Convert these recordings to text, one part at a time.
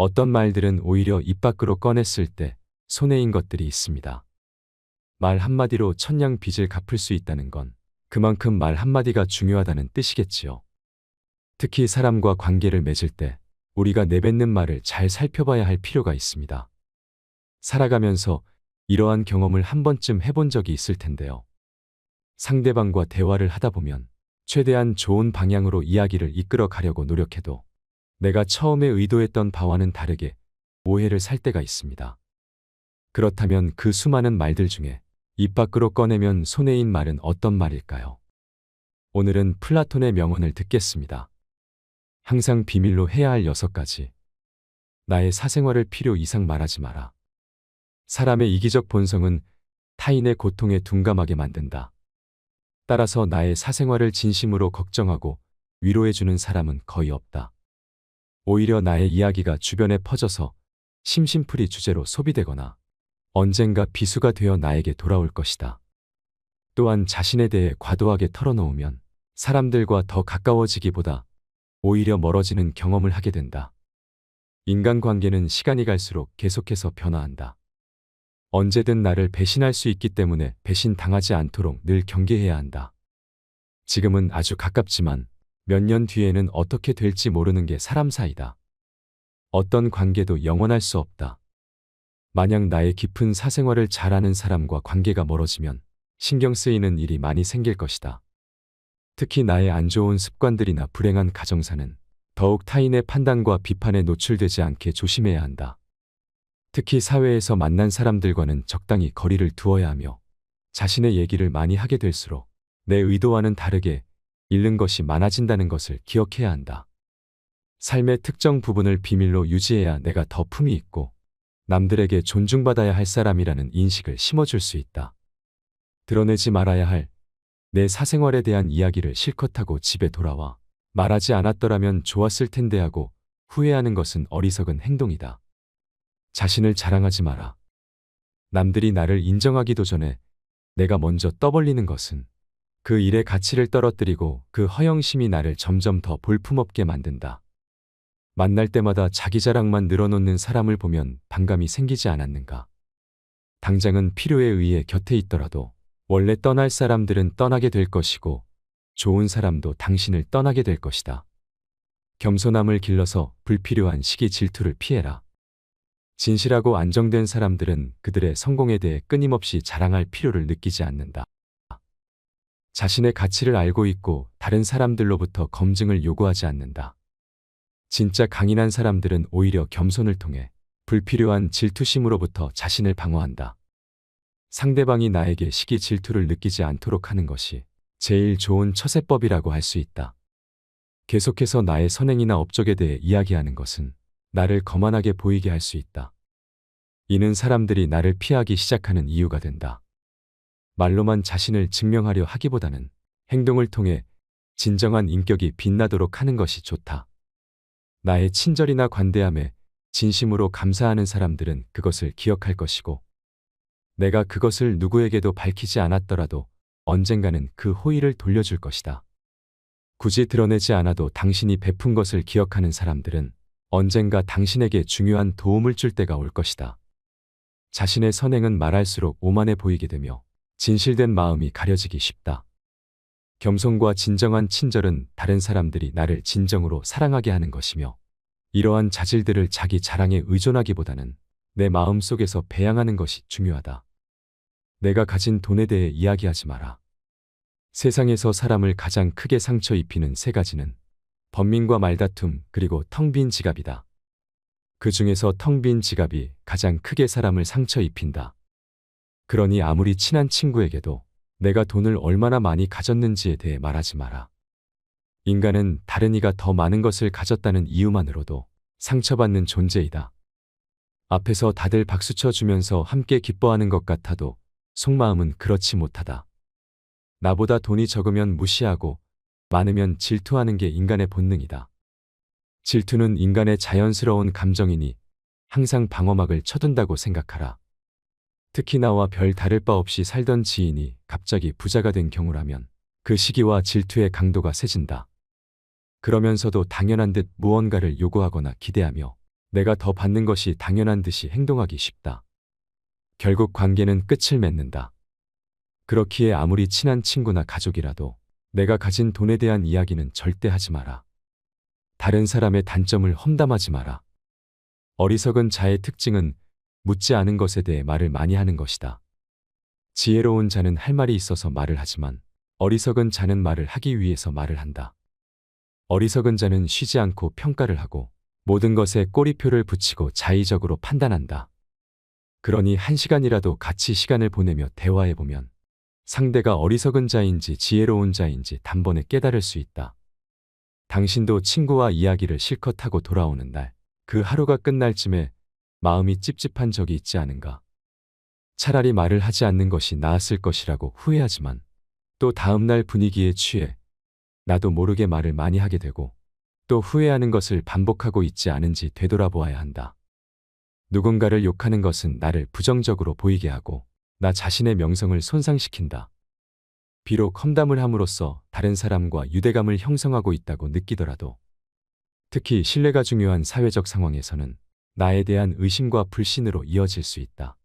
어떤 말들은 오히려 입 밖으로 꺼냈을 때 손해인 것들이 있습니다. 말 한마디로 천냥 빚을 갚을 수 있다는 건 그만큼 말 한마디가 중요하다는 뜻이겠지요. 특히 사람과 관계를 맺을 때 우리가 내뱉는 말을 잘 살펴봐야 할 필요가 있습니다. 살아가면서 이러한 경험을 한 번쯤 해본 적이 있을 텐데요. 상대방과 대화를 하다 보면 최대한 좋은 방향으로 이야기를 이끌어 가려고 노력해도 내가 처음에 의도했던 바와는 다르게 오해를 살 때가 있습니다. 그렇다면 그 수많은 말들 중에 입 밖으로 꺼내면 손해인 말은 어떤 말일까요? 오늘은 플라톤의 명언을 듣겠습니다. 항상 비밀로 해야 할 여섯 가지. 나의 사생활을 필요 이상 말하지 마라. 사람의 이기적 본성은 타인의 고통에 둔감하게 만든다. 따라서 나의 사생활을 진심으로 걱정하고 위로해주는 사람은 거의 없다. 오히려 나의 이야기가 주변에 퍼져서 심심풀이 주제로 소비되거나 언젠가 비수가 되어 나에게 돌아올 것이다. 또한 자신에 대해 과도하게 털어놓으면 사람들과 더 가까워지기보다 오히려 멀어지는 경험을 하게 된다. 인간관계는 시간이 갈수록 계속해서 변화한다. 언제든 나를 배신할 수 있기 때문에 배신 당하지 않도록 늘 경계해야 한다. 지금은 아주 가깝지만 몇 년 뒤에는 어떻게 될지 모르는 게 사람 사이다. 어떤 관계도 영원할 수 없다. 만약 나의 깊은 사생활을 잘 아는 사람과 관계가 멀어지면 신경 쓰이는 일이 많이 생길 것이다. 특히 나의 안 좋은 습관들이나 불행한 가정사는 더욱 타인의 판단과 비판에 노출되지 않게 조심해야 한다. 특히 사회에서 만난 사람들과는 적당히 거리를 두어야 하며 자신의 얘기를 많이 하게 될수록 내 의도와는 다르게 잃는 것이 많아진다는 것을 기억해야 한다. 삶의 특정 부분을 비밀로 유지해야 내가 더 품이 있고 남들에게 존중받아야 할 사람이라는 인식을 심어줄 수 있다. 드러내지 말아야 할 내 사생활에 대한 이야기를 실컷 하고 집에 돌아와 말하지 않았더라면 좋았을 텐데 하고 후회하는 것은 어리석은 행동이다. 자신을 자랑하지 마라. 남들이 나를 인정하기도 전에 내가 먼저 떠벌리는 것은 그 일의 가치를 떨어뜨리고 그 허영심이 나를 점점 더 볼품없게 만든다. 만날 때마다 자기 자랑만 늘어놓는 사람을 보면 반감이 생기지 않았는가. 당장은 필요에 의해 곁에 있더라도 원래 떠날 사람들은 떠나게 될 것이고 좋은 사람도 당신을 떠나게 될 것이다. 겸손함을 길러서 불필요한 시기 질투를 피해라. 진실하고 안정된 사람들은 그들의 성공에 대해 끊임없이 자랑할 필요를 느끼지 않는다. 자신의 가치를 알고 있고 다른 사람들로부터 검증을 요구하지 않는다. 진짜 강인한 사람들은 오히려 겸손을 통해 불필요한 질투심으로부터 자신을 방어한다. 상대방이 나에게 시기 질투를 느끼지 않도록 하는 것이 제일 좋은 처세법이라고 할 수 있다. 계속해서 나의 선행이나 업적에 대해 이야기하는 것은 나를 거만하게 보이게 할 수 있다. 이는 사람들이 나를 피하기 시작하는 이유가 된다. 말로만 자신을 증명하려 하기보다는 행동을 통해 진정한 인격이 빛나도록 하는 것이 좋다. 나의 친절이나 관대함에 진심으로 감사하는 사람들은 그것을 기억할 것이고, 내가 그것을 누구에게도 밝히지 않았더라도 언젠가는 그 호의를 돌려줄 것이다. 굳이 드러내지 않아도 당신이 베푼 것을 기억하는 사람들은 언젠가 당신에게 중요한 도움을 줄 때가 올 것이다. 자신의 선행은 말할수록 오만해 보이게 되며 진실된 마음이 가려지기 쉽다. 겸손과 진정한 친절은 다른 사람들이 나를 진정으로 사랑하게 하는 것이며 이러한 자질들을 자기 자랑에 의존하기보다는 내 마음 속에서 배양하는 것이 중요하다. 내가 가진 돈에 대해 이야기하지 마라. 세상에서 사람을 가장 크게 상처 입히는 세 가지는 번민과 말다툼 그리고 텅 빈 지갑이다. 그 중에서 텅 빈 지갑이 가장 크게 사람을 상처 입힌다. 그러니 아무리 친한 친구에게도 내가 돈을 얼마나 많이 가졌는지에 대해 말하지 마라. 인간은 다른 이가 더 많은 것을 가졌다는 이유만으로도 상처받는 존재이다. 앞에서 다들 박수쳐 주면서 함께 기뻐하는 것 같아도 속마음은 그렇지 못하다. 나보다 돈이 적으면 무시하고 많으면 질투하는 게 인간의 본능이다. 질투는 인간의 자연스러운 감정이니 항상 방어막을 쳐둔다고 생각하라. 특히 나와 별 다를 바 없이 살던 지인이 갑자기 부자가 된 경우라면 그 시기와 질투의 강도가 세진다. 그러면서도 당연한 듯 무언가를 요구하거나 기대하며 내가 더 받는 것이 당연한 듯이 행동하기 쉽다. 결국 관계는 끝을 맺는다. 그렇기에 아무리 친한 친구나 가족이라도 내가 가진 돈에 대한 이야기는 절대 하지 마라. 다른 사람의 단점을 험담하지 마라. 어리석은 자의 특징은 묻지 않은 것에 대해 말을 많이 하는 것이다. 지혜로운 자는 할 말이 있어서 말을 하지만 어리석은 자는 말을 하기 위해서 말을 한다. 어리석은 자는 쉬지 않고 평가를 하고 모든 것에 꼬리표를 붙이고 자의적으로 판단한다. 그러니 한 시간이라도 같이 시간을 보내며 대화해보면 상대가 어리석은 자인지 지혜로운 자인지 단번에 깨달을 수 있다. 당신도 친구와 이야기를 실컷 하고 돌아오는 날, 그 하루가 끝날 쯤에 마음이 찝찝한 적이 있지 않은가. 차라리 말을 하지 않는 것이 나았을 것이라고 후회하지만 또 다음날 분위기에 취해 나도 모르게 말을 많이 하게 되고 또 후회하는 것을 반복하고 있지 않은지 되돌아보아야 한다. 누군가를 욕하는 것은 나를 부정적으로 보이게 하고 나 자신의 명성을 손상시킨다. 비록 험담을 함으로써 다른 사람과 유대감을 형성하고 있다고 느끼더라도 특히 신뢰가 중요한 사회적 상황에서는 나에 대한 의심과 불신으로 이어질 수 있다.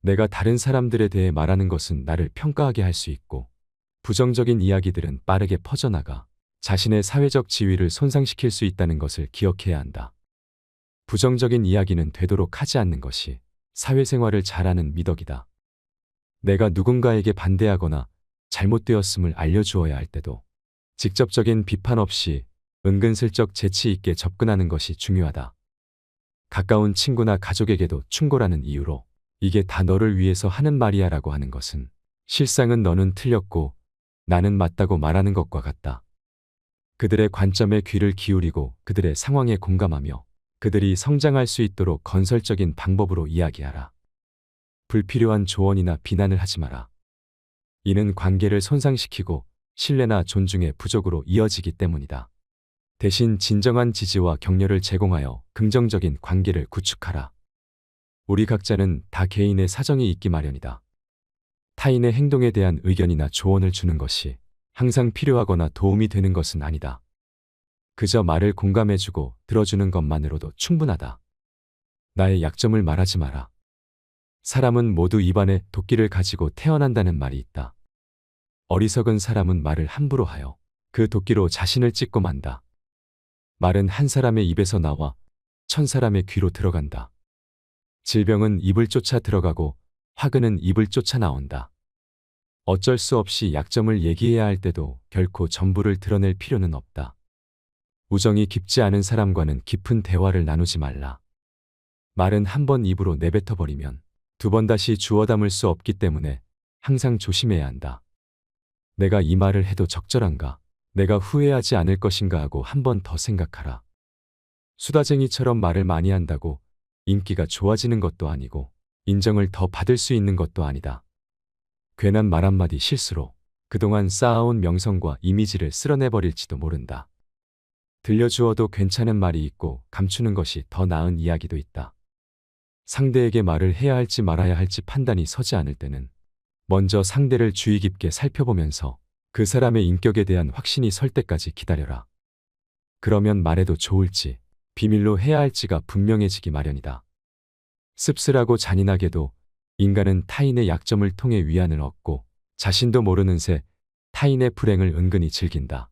내가 다른 사람들에 대해 말하는 것은 나를 평가하게 할 수 있고 부정적인 이야기들은 빠르게 퍼져나가 자신의 사회적 지위를 손상시킬 수 있다는 것을 기억해야 한다. 부정적인 이야기는 되도록 하지 않는 것이 사회생활을 잘하는 미덕이다. 내가 누군가에게 반대하거나 잘못되었음을 알려주어야 할 때도 직접적인 비판 없이 은근슬쩍 재치 있게 접근하는 것이 중요하다. 가까운 친구나 가족에게도 충고라는 이유로 이게 다 너를 위해서 하는 말이야 라고 하는 것은 실상은 너는 틀렸고 나는 맞다고 말하는 것과 같다. 그들의 관점에 귀를 기울이고 그들의 상황에 공감하며 그들이 성장할 수 있도록 건설적인 방법으로 이야기하라. 불필요한 조언이나 비난을 하지 마라. 이는 관계를 손상시키고 신뢰나 존중의 부족으로 이어지기 때문이다. 대신 진정한 지지와 격려를 제공하여 긍정적인 관계를 구축하라. 우리 각자는 다 개인의 사정이 있기 마련이다. 타인의 행동에 대한 의견이나 조언을 주는 것이 항상 필요하거나 도움이 되는 것은 아니다. 그저 말을 공감해주고 들어주는 것만으로도 충분하다. 나의 약점을 말하지 마라. 사람은 모두 입안에 도끼를 가지고 태어난다는 말이 있다. 어리석은 사람은 말을 함부로 하여 그 도끼로 자신을 찢고 만다. 말은 한 사람의 입에서 나와 천 사람의 귀로 들어간다. 질병은 입을 쫓아 들어가고 화근은 입을 쫓아 나온다. 어쩔 수 없이 약점을 얘기해야 할 때도 결코 전부를 드러낼 필요는 없다. 우정이 깊지 않은 사람과는 깊은 대화를 나누지 말라. 말은 한 번 입으로 내뱉어 버리면 두 번 다시 주워 담을 수 없기 때문에 항상 조심해야 한다. 내가 이 말을 해도 적절한가? 내가 후회하지 않을 것인가 하고 한 번 더 생각하라. 수다쟁이처럼 말을 많이 한다고 인기가 좋아지는 것도 아니고 인정을 더 받을 수 있는 것도 아니다. 괜한 말 한마디 실수로 그동안 쌓아온 명성과 이미지를 쓸어내버릴지도 모른다. 들려주어도 괜찮은 말이 있고 감추는 것이 더 나은 이야기도 있다. 상대에게 말을 해야 할지 말아야 할지 판단이 서지 않을 때는 먼저 상대를 주의 깊게 살펴보면서 그 사람의 인격에 대한 확신이 설 때까지 기다려라. 그러면 말해도 좋을지 비밀로 해야 할지가 분명해지기 마련이다. 씁쓸하고 잔인하게도 인간은 타인의 약점을 통해 위안을 얻고 자신도 모르는 새 타인의 불행을 은근히 즐긴다.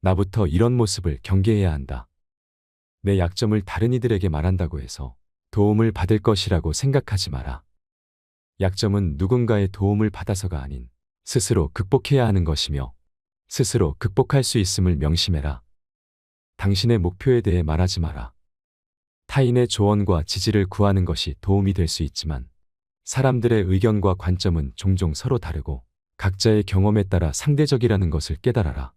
나부터 이런 모습을 경계해야 한다. 내 약점을 다른 이들에게 말한다고 해서 도움을 받을 것이라고 생각하지 마라. 약점은 누군가의 도움을 받아서가 아닌 스스로 극복해야 하는 것이며 스스로 극복할 수 있음을 명심해라. 당신의 목표에 대해 말하지 마라. 타인의 조언과 지지를 구하는 것이 도움이 될 수 있지만 사람들의 의견과 관점은 종종 서로 다르고 각자의 경험에 따라 상대적이라는 것을 깨달아라.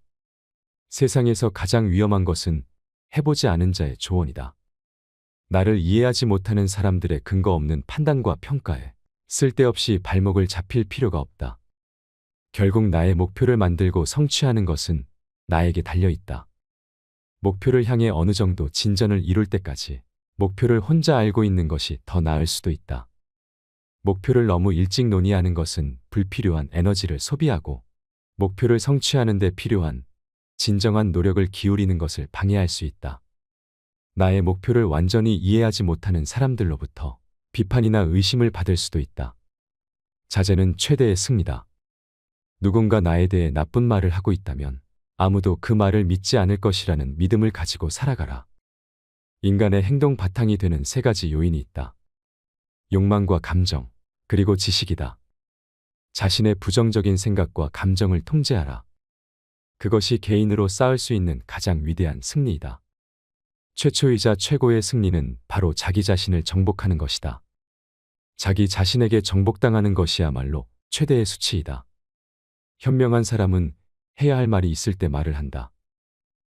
세상에서 가장 위험한 것은 해보지 않은 자의 조언이다. 나를 이해하지 못하는 사람들의 근거 없는 판단과 평가에 쓸데없이 발목을 잡힐 필요가 없다. 결국 나의 목표를 만들고 성취하는 것은 나에게 달려 있다. 목표를 향해 어느 정도 진전을 이룰 때까지 목표를 혼자 알고 있는 것이 더 나을 수도 있다. 목표를 너무 일찍 논의하는 것은 불필요한 에너지를 소비하고 목표를 성취하는 데 필요한 진정한 노력을 기울이는 것을 방해할 수 있다. 나의 목표를 완전히 이해하지 못하는 사람들로부터 비판이나 의심을 받을 수도 있다. 자제는 최대의 승리다. 누군가 나에 대해 나쁜 말을 하고 있다면 아무도 그 말을 믿지 않을 것이라는 믿음을 가지고 살아가라. 인간의 행동 바탕이 되는 세 가지 요인이 있다. 욕망과 감정, 그리고 지식이다. 자신의 부정적인 생각과 감정을 통제하라. 그것이 개인으로 쌓을 수 있는 가장 위대한 승리이다. 최초이자 최고의 승리는 바로 자기 자신을 정복하는 것이다. 자기 자신에게 정복당하는 것이야말로 최대의 수치이다. 현명한 사람은 해야 할 말이 있을 때 말을 한다.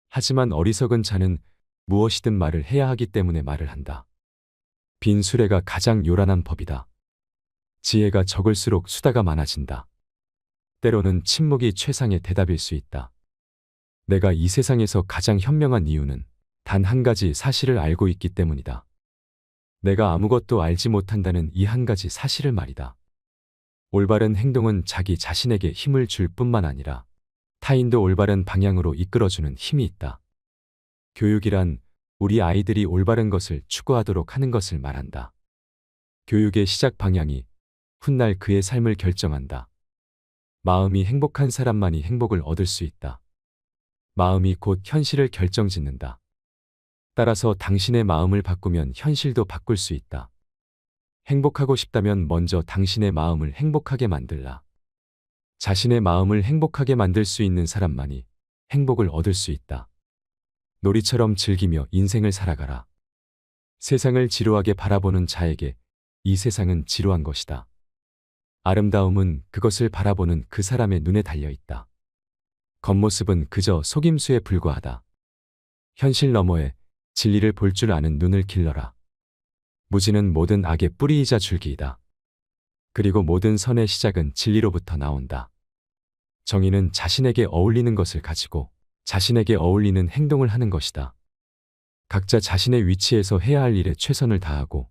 하지만 어리석은 자는 무엇이든 말을 해야 하기 때문에 말을 한다. 빈 수레가 가장 요란한 법이다. 지혜가 적을수록 수다가 많아진다. 때로는 침묵이 최상의 대답일 수 있다. 내가 이 세상에서 가장 현명한 이유는 단 한 가지 사실을 알고 있기 때문이다. 내가 아무것도 알지 못한다는 이 한 가지 사실을 말이다. 올바른 행동은 자기 자신에게 힘을 줄 뿐만 아니라 타인도 올바른 방향으로 이끌어주는 힘이 있다. 교육이란 우리 아이들이 올바른 것을 추구하도록 하는 것을 말한다. 교육의 시작 방향이 훗날 그의 삶을 결정한다. 마음이 행복한 사람만이 행복을 얻을 수 있다. 마음이 곧 현실을 결정짓는다. 따라서 당신의 마음을 바꾸면 현실도 바꿀 수 있다. 행복하고 싶다면 먼저 당신의 마음을 행복하게 만들라. 자신의 마음을 행복하게 만들 수 있는 사람만이 행복을 얻을 수 있다. 놀이처럼 즐기며 인생을 살아가라. 세상을 지루하게 바라보는 자에게 이 세상은 지루한 것이다. 아름다움은 그것을 바라보는 그 사람의 눈에 달려 있다. 겉모습은 그저 속임수에 불과하다. 현실 너머에 진리를 볼 줄 아는 눈을 길러라. 무지는 모든 악의 뿌리이자 줄기이다. 그리고 모든 선의 시작은 진리로부터 나온다. 정의는 자신에게 어울리는 것을 가지고 자신에게 어울리는 행동을 하는 것이다. 각자 자신의 위치에서 해야 할 일에 최선을 다하고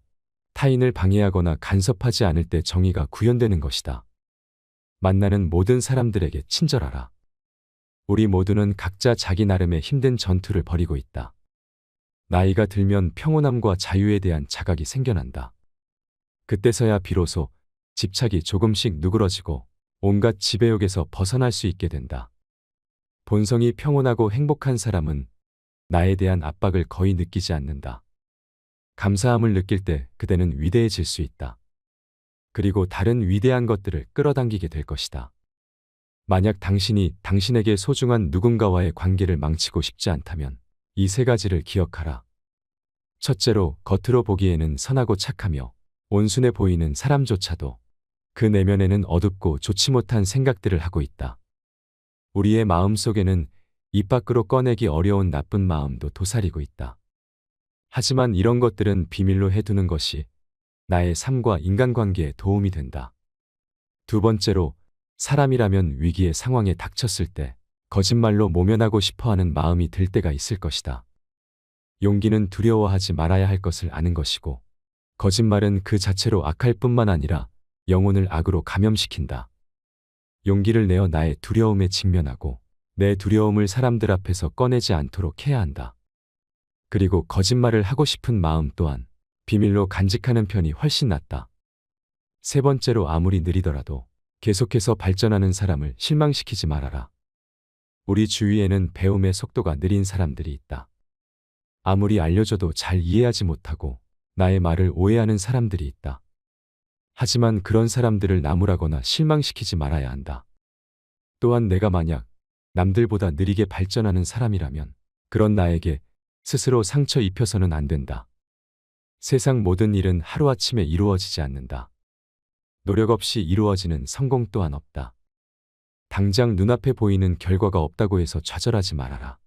타인을 방해하거나 간섭하지 않을 때 정의가 구현되는 것이다. 만나는 모든 사람들에게 친절하라. 우리 모두는 각자 자기 나름의 힘든 전투를 벌이고 있다. 나이가 들면 평온함과 자유에 대한 자각이 생겨난다. 그때서야 비로소 집착이 조금씩 누그러지고 온갖 지배욕에서 벗어날 수 있게 된다. 본성이 평온하고 행복한 사람은 나에 대한 압박을 거의 느끼지 않는다. 감사함을 느낄 때 그대는 위대해질 수 있다. 그리고 다른 위대한 것들을 끌어당기게 될 것이다. 만약 당신이 당신에게 소중한 누군가와의 관계를 망치고 싶지 않다면 이 세 가지를 기억하라. 첫째로 겉으로 보기에는 선하고 착하며 온순해 보이는 사람조차도 그 내면에는 어둡고 좋지 못한 생각들을 하고 있다. 우리의 마음 속에는 입 밖으로 꺼내기 어려운 나쁜 마음도 도사리고 있다. 하지만 이런 것들은 비밀로 해두는 것이 나의 삶과 인간관계에 도움이 된다. 두 번째로 사람이라면 위기의 상황에 닥쳤을 때 거짓말로 모면하고 싶어 하는 마음이 들 때가 있을 것이다. 용기는 두려워하지 말아야 할 것을 아는 것이고 거짓말은 그 자체로 악할 뿐만 아니라 영혼을 악으로 감염시킨다. 용기를 내어 나의 두려움에 직면하고 내 두려움을 사람들 앞에서 꺼내지 않도록 해야 한다. 그리고 거짓말을 하고 싶은 마음 또한 비밀로 간직하는 편이 훨씬 낫다. 세 번째로 아무리 느리더라도 계속해서 발전하는 사람을 실망시키지 말아라. 우리 주위에는 배움의 속도가 느린 사람들이 있다. 아무리 알려줘도 잘 이해하지 못하고 나의 말을 오해하는 사람들이 있다. 하지만 그런 사람들을 나무라거나 실망시키지 말아야 한다. 또한 내가 만약 남들보다 느리게 발전하는 사람이라면 그런 나에게 스스로 상처 입혀서는 안 된다. 세상 모든 일은 하루아침에 이루어지지 않는다. 노력 없이 이루어지는 성공 또한 없다. 당장 눈앞에 보이는 결과가 없다고 해서 좌절하지 말아라.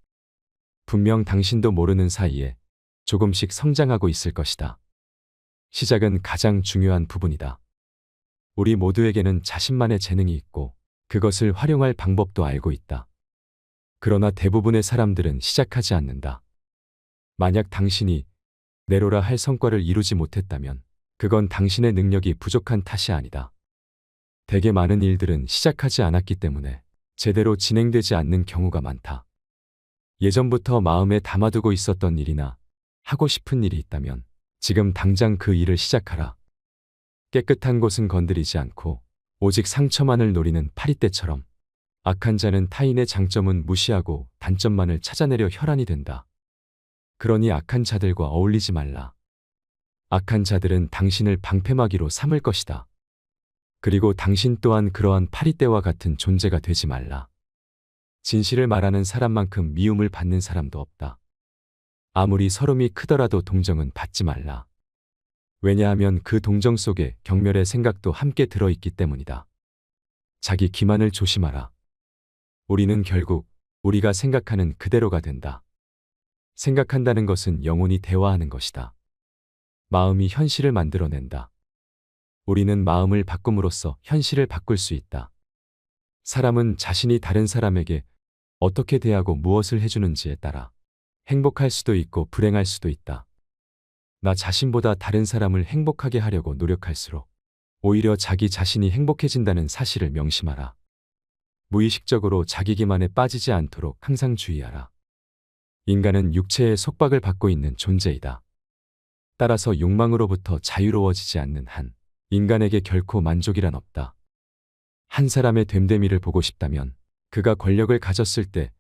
분명 당신도 모르는 사이에 조금씩 성장하고 있을 것이다. 시작은 가장 중요한 부분이다. 우리 모두에게는 자신만의 재능이 있고 그것을 활용할 방법도 알고 있다. 그러나 대부분의 사람들은 시작하지 않는다. 만약 당신이 내로라 할 성과를 이루지 못했다면 그건 당신의 능력이 부족한 탓이 아니다. 대개 많은 일들은 시작하지 않았기 때문에 제대로 진행되지 않는 경우가 많다. 예전부터 마음에 담아두고 있었던 일이나 하고 싶은 일이 있다면 지금 당장 그 일을 시작하라. 깨끗한 곳은 건드리지 않고 오직 상처만을 노리는 파리떼처럼 악한 자는 타인의 장점은 무시하고 단점만을 찾아내려 혈안이 된다. 그러니 악한 자들과 어울리지 말라. 악한 자들은 당신을 방패막이로 삼을 것이다. 그리고 당신 또한 그러한 파리떼와 같은 존재가 되지 말라. 진실을 말하는 사람만큼 미움을 받는 사람도 없다. 아무리 서름이 크더라도 동정은 받지 말라. 왜냐하면 그 동정 속에 경멸의 생각도 함께 들어있기 때문이다. 자기 기만을 조심하라. 우리는 결국 우리가 생각하는 그대로가 된다. 생각한다는 것은 영혼이 대화하는 것이다. 마음이 현실을 만들어낸다. 우리는 마음을 바꿈으로써 현실을 바꿀 수 있다. 사람은 자신이 다른 사람에게 어떻게 대하고 무엇을 해주는지에 따라 행복할 수도 있고 불행할 수도 있다. 나 자신보다 다른 사람을 행복하게 하려고 노력할수록 오히려 자기 자신이 행복해진다는 사실을 명심하라. 무의식적으로 자기 기만에 빠지지 않도록 항상 주의하라. 인간은 육체의 속박을 받고 있는 존재이다. 따라서 욕망으로부터 자유로워지지 않는 한 인간에게 결코 만족이란 없다. 한 사람의 됨됨이를 보고 싶다면 그가 권력을 가졌을 때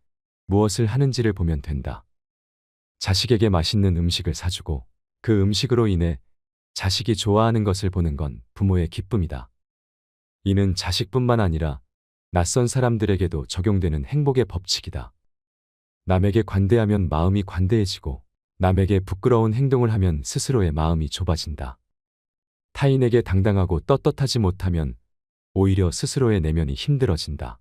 무엇을 하는지를 보면 된다. 자식에게 맛있는 음식을 사주고 그 음식으로 인해 자식이 좋아하는 것을 보는 건 부모의 기쁨이다. 이는 자식뿐만 아니라 낯선 사람들에게도 적용되는 행복의 법칙이다. 남에게 관대하면 마음이 관대해지고 남에게 부끄러운 행동을 하면 스스로의 마음이 좁아진다. 타인에게 당당하고 떳떳하지 못하면 오히려 스스로의 내면이 힘들어진다.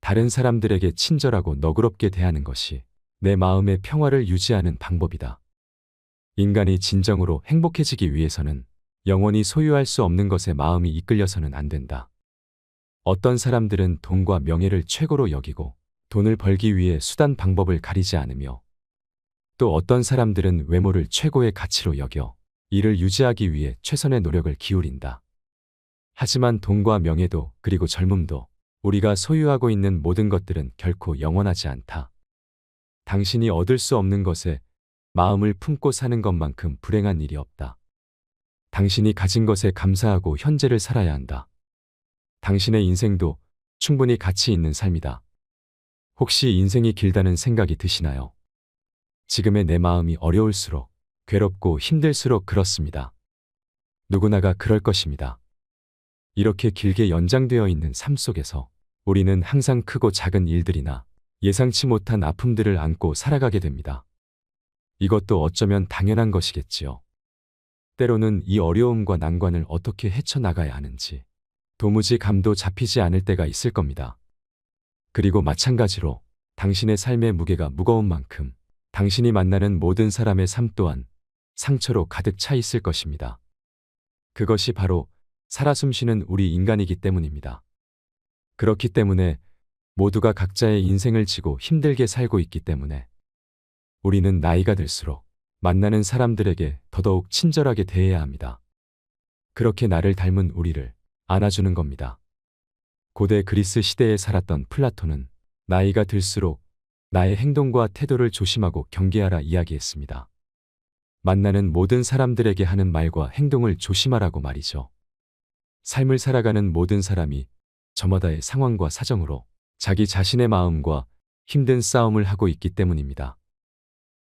다른 사람들에게 친절하고 너그럽게 대하는 것이 내 마음의 평화를 유지하는 방법이다. 인간이 진정으로 행복해지기 위해서는 영원히 소유할 수 없는 것에 마음이 이끌려서는 안 된다. 어떤 사람들은 돈과 명예를 최고로 여기고 돈을 벌기 위해 수단 방법을 가리지 않으며 또 어떤 사람들은 외모를 최고의 가치로 여겨 이를 유지하기 위해 최선의 노력을 기울인다. 하지만 돈과 명예도 그리고 젊음도 우리가 소유하고 있는 모든 것들은 결코 영원하지 않다. 당신이 얻을 수 없는 것에 마음을 품고 사는 것만큼 불행한 일이 없다. 당신이 가진 것에 감사하고 현재를 살아야 한다. 당신의 인생도 충분히 가치 있는 삶이다. 혹시 인생이 길다는 생각이 드시나요? 지금의 내 마음이 어려울수록 괴롭고 힘들수록 그렇습니다. 누구나가 그럴 것입니다. 이렇게 길게 연장되어 있는 삶 속에서 우리는 항상 크고 작은 일들이나 예상치 못한 아픔들을 안고 살아가게 됩니다. 이것도 어쩌면 당연한 것이겠지요. 때로는 이 어려움과 난관을 어떻게 헤쳐나가야 하는지 도무지 감도 잡히지 않을 때가 있을 겁니다. 그리고 마찬가지로 당신의 삶의 무게가 무거운 만큼 당신이 만나는 모든 사람의 삶 또한 상처로 가득 차 있을 것입니다. 그것이 바로 살아 숨쉬는 우리 인간이기 때문입니다. 그렇기 때문에 모두가 각자의 인생을 지고 힘들게 살고 있기 때문에 우리는 나이가 들수록 만나는 사람들에게 더더욱 친절하게 대해야 합니다. 그렇게 나를 닮은 우리를 안아주는 겁니다. 고대 그리스 시대에 살았던 플라톤은 나이가 들수록 나의 행동과 태도를 조심하고 경계하라 이야기했습니다. 만나는 모든 사람들에게 하는 말과 행동을 조심하라고 말이죠. 삶을 살아가는 모든 사람이 저마다의 상황과 사정으로 자기 자신의 마음과 힘든 싸움을 하고 있기 때문입니다.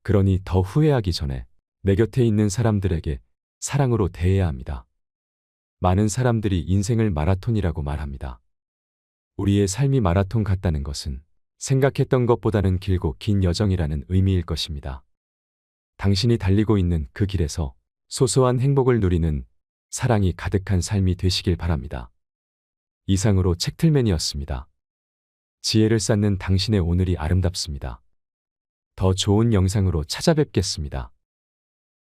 그러니 더 후회하기 전에 내 곁에 있는 사람들에게 사랑으로 대해야 합니다. 많은 사람들이 인생을 마라톤이라고 말합니다. 우리의 삶이 마라톤 같다는 것은 생각했던 것보다는 길고 긴 여정이라는 의미일 것입니다. 당신이 달리고 있는 그 길에서 소소한 행복을 누리는 사랑이 가득한 삶이 되시길 바랍니다. 이상으로 책틀맨이었습니다. 지혜를 쌓는 당신의 오늘이 아름답습니다. 더 좋은 영상으로 찾아뵙겠습니다.